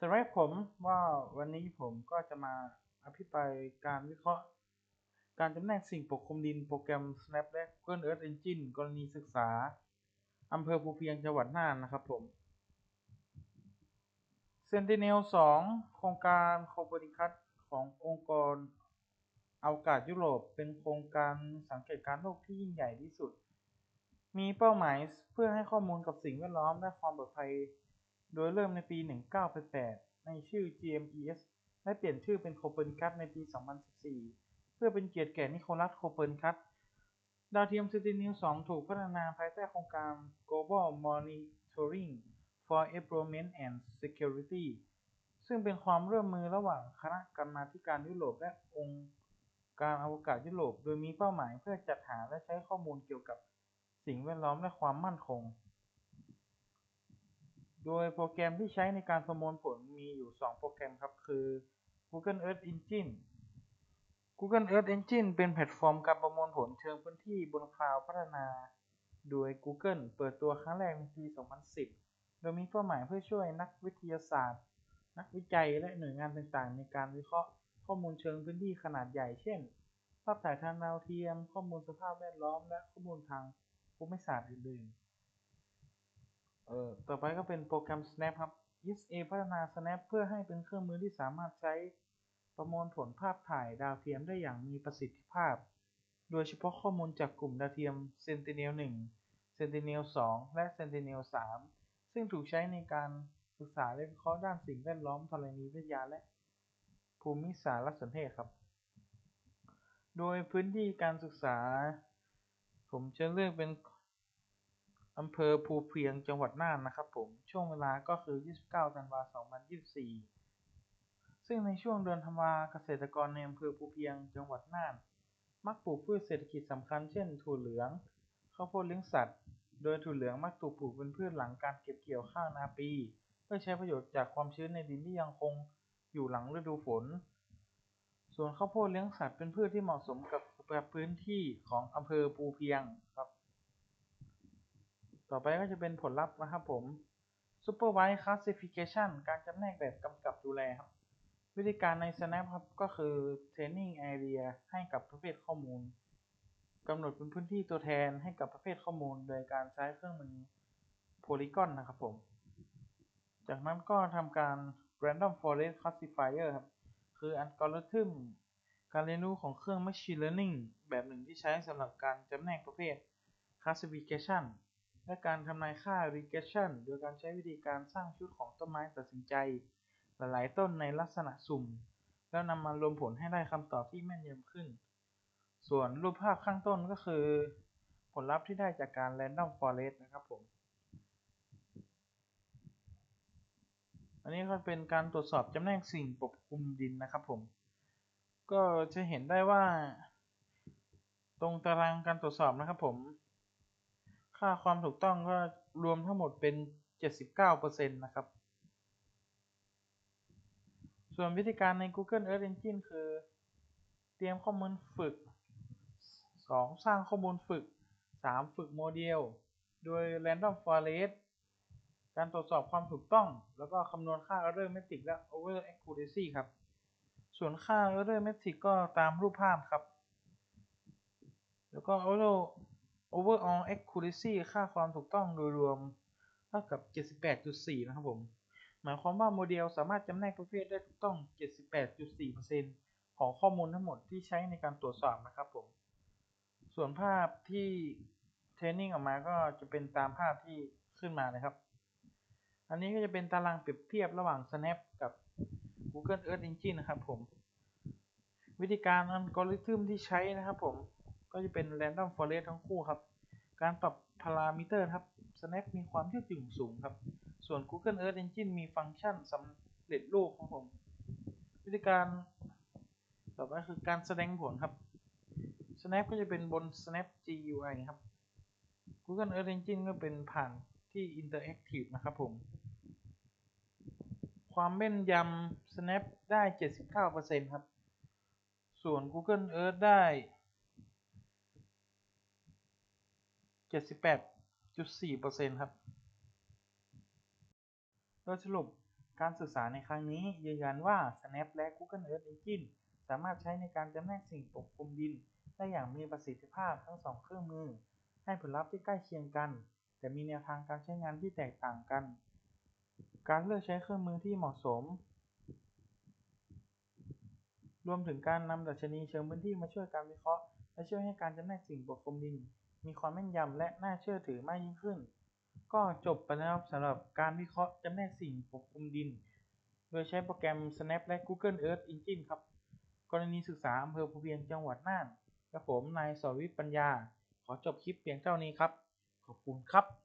สำหรับผมว่าวันนี้ผมก็จะมาอภิปรายการวิเคราะห์ การจำแนกสิ่งปกคลุมดินโปรแกรม Snap และ Google Earth Engine กรณีศึกษาอำเภอภูเพียงจังหวัดน่านนะครับผม Sentinel 2 โครงการโคเปนิคัสขององค์กรอวกาศยุโรป เป็นโครงการสังเกตการณ์โลกที่ยิ่งใหญ่ที่สุด มีเป้าหมายเพื่อให้ข้อมูลกับสิ่งแวดล้อมและความปลอดภัย โดยเริ่มในปี 1988 ในชื่อ GMES และเปลี่ยนชื่อเป็นโคเปนิคัสในปี 2014 เพื่อเป็นเกียรติแก่นิโคลัส โคเปนิคัส ดาวเทียม Sentinel 2 ถูกพัฒนาภายใต้โครงการ Global Monitoring for Environment and Security ซึ่งเป็นความร่วมมือระหว่างคณะกรรมาธิการยุโรปและองค์การอวกาศยุโรป โดยมีเป้าหมายเพื่อจัดหาและใช้ข้อมูลเกี่ยวกับสิ่งแวดล้อมและความมั่นคง โดยโปรแกรมที่ใช้ในการประมวลผลมีอยู่ 2 โปรแกรมครับ คือ Google Earth Engine Google Earth Engine เป็นแพลตฟอร์มการประมวลผลเชิงพื้นที่บนคลาวด์พัฒนา โดย Google เปิดตัวครั้งแรกในปี 2010 โดยมีเป้าหมายเพื่อช่วยนักวิทยาศาสตร์ นักวิจัยและหน่วยงานต่างๆ ในการวิเคราะห์ข้อมูลเชิงพื้นที่ขนาดใหญ่ เช่น ภาพถ่ายทางดาวเทียม ข้อมูลสภาพแวดล้อม และข้อมูลทางภูมิศาสตร์อื่นๆ เออต่อไปก็เป็นโปรแกรม Snap ครับ ESA พัฒนา Snap เพื่อให้เป็นเครื่องมือที่สามารถใช้ประมวลผลภาพถ่ายดาวเทียมได้อย่างมีประสิทธิภาพ โดยเฉพาะข้อมูลจากกลุ่มดาวเทียม Sentinel-1 Sentinel-2 และ Sentinel-3 ซึ่งถูกใช้ในการศึกษาและวิเคราะห์ด้านสิ่งแวดล้อมธรณีวิทยาและ ภูมิสารสนเทศครับ โดยพื้นที่การศึกษา ผมจะเลือกเป็น อำเภอภูเพียงจังหวัดน่านนะครับผมช่วงเวลาก็คือ 29ธันวาคม2024 ซึ่งในช่วงเดือนธันวาเกษตรกรในอำเภอภูเพียงจังหวัดน่าน มักปลูกพืชเศรษฐกิจสำคัญเช่นถั่วเหลืองข้าวโพดเลี้ยงสัตว์ โดยถั่วเหลืองมักถูกปลูกเป็นพืชหลังการเก็บเกี่ยวข้าวนาปี เพื่อใช้ประโยชน์จากความชื้นในดินที่ยังคงอยู่หลังฤดูฝน ส่วนข้าวโพดเลี้ยงสัตว์เป็นพืชที่เหมาะสมกับพื้นที่ของอำเภอภูเพียงครับ ต่อไปก็จะเป็นผลลัพธ์นะครับผม Supervised Classification การจำแนกแบบกำกับดูแลครับ วิธีการใน Snap ครับก็คือ Training Area ให้กับประเภทข้อมูลกำหนดเป็นพื้นที่ตัวแทนให้กับประเภทข้อมูล โดยการใช้เครื่องมือ Polygon นะครับผม จากนั้นก็ทำการ Random Forest Classifier ครับ คืออัลกอริทึมการเรียนรู้ของเครื่อง Machine Learning แบบหนึ่งที่ใช้สำหรับการจำแนกประเภท Classification และการทำนายค่า Regression โดยการใช้วิธีการสร้างชุดของต้นไม้ตัดสินใจ หลายๆ ต้นในลักษณะสุ่ม แล้วนำมารวมผลให้ได้คำตอบที่แม่นยำขึ้น ส่วนรูปภาพข้างต้นก็คือ ผลลัพธ์ที่ได้จากการ Random Forest นะครับผม อันนี้ก็เป็นการตรวจสอบจำแนกสิ่งปกคลุมดินนะครับผม ก็จะเห็นได้ว่า ตรงตารางการตรวจสอบนะครับผม ค่าความถูกต้องก็รวมทั้งหมดเป็น 79%นะครับ ส่วนวิธีการใน Google Earth Engine คือ เตรียมข้อมูลฝึก 2. สร้างข้อมูลฝึก 3. ฝึกโมเดล โดย Random Forest การตรวจสอบความถูกต้อง แล้วก็คำนวณค่า Error Metric และ Over Accuracy ครับ ส่วนค่า Error Metric ก็ตามรูปภาพครับ แล้วก็ Over Overall Accuracy ค่าความถูกต้องโดยรวมเท่ากับ 78.4 นะครับผม หมายความว่าโมเดลสามารถจำแนกประเภทได้ถูกต้อง 78.4%ของข้อมูลทั้งหมดที่ใช้ในการตรวจสอบนะครับผม ส่วนภาพที่เทรนนิ่งออกมาก็จะเป็นตามภาพที่ขึ้นมานะครับ อันนี้ก็จะเป็นตารางเปรียบเทียบระหว่าง Snap กับ Google Earth Engine นะครับผม วิธีการอัลกอริทึมที่ใช้นะครับผม ก็จะเป็น Random Forest ทั้งคู่ครับ การปรับพารามิเตอร์ครับ Snap มีความยืดหยุ่นสูงครับ ส่วน Google Earth Engine มีฟังก์ชันสำเร็จรูปครับผม วิธีการต่อไปคือการแสดงผลครับ Snap ก็จะเป็นบน Snap GUI ครับ Google Earth Engine ก็เป็นผ่านที่ Interactive นะครับผม ความแม่นยำ Snap ได้ 79%ครับ ส่วน Google Earth ได้ 78.4%ครับ โดยสรุปการศึกษาในครั้งนี้ยืนยันว่า Snap และ Google Earth Engine สามารถใช้ในการจำแนกสิ่งปกคลุมดิน ได้อย่างมีประสิทธิภาพทั้งสองเครื่องมือ ให้ผลลัพธ์ที่ใกล้เคียงกัน แต่มีแนวทางการใช้งานที่แตกต่างกัน การเลือกใช้เครื่องมือที่เหมาะสม รวมถึงการนำดัชนีเชิงพื้นที่มาช่วยการวิเคราะห์ และช่วยให้การจำแนกสิ่งปกคลุมดิน มีความแม่นยำและน่าเชื่อถือมากยิ่งขึ้น ก็จบไปแล้วครับสำหรับการวิเคราะห์จำแนกสิ่งปกคลุมดิน โดยใช้โปรแกรม Snap และ Google Earth Engine ครับ กรณีศึกษาอำเภอภูเวียงจังหวัดน่านกระผมนายสวิทย์ปัญญา ขอจบคลิปเพียงเท่านี้ครับ ขอบคุณครับ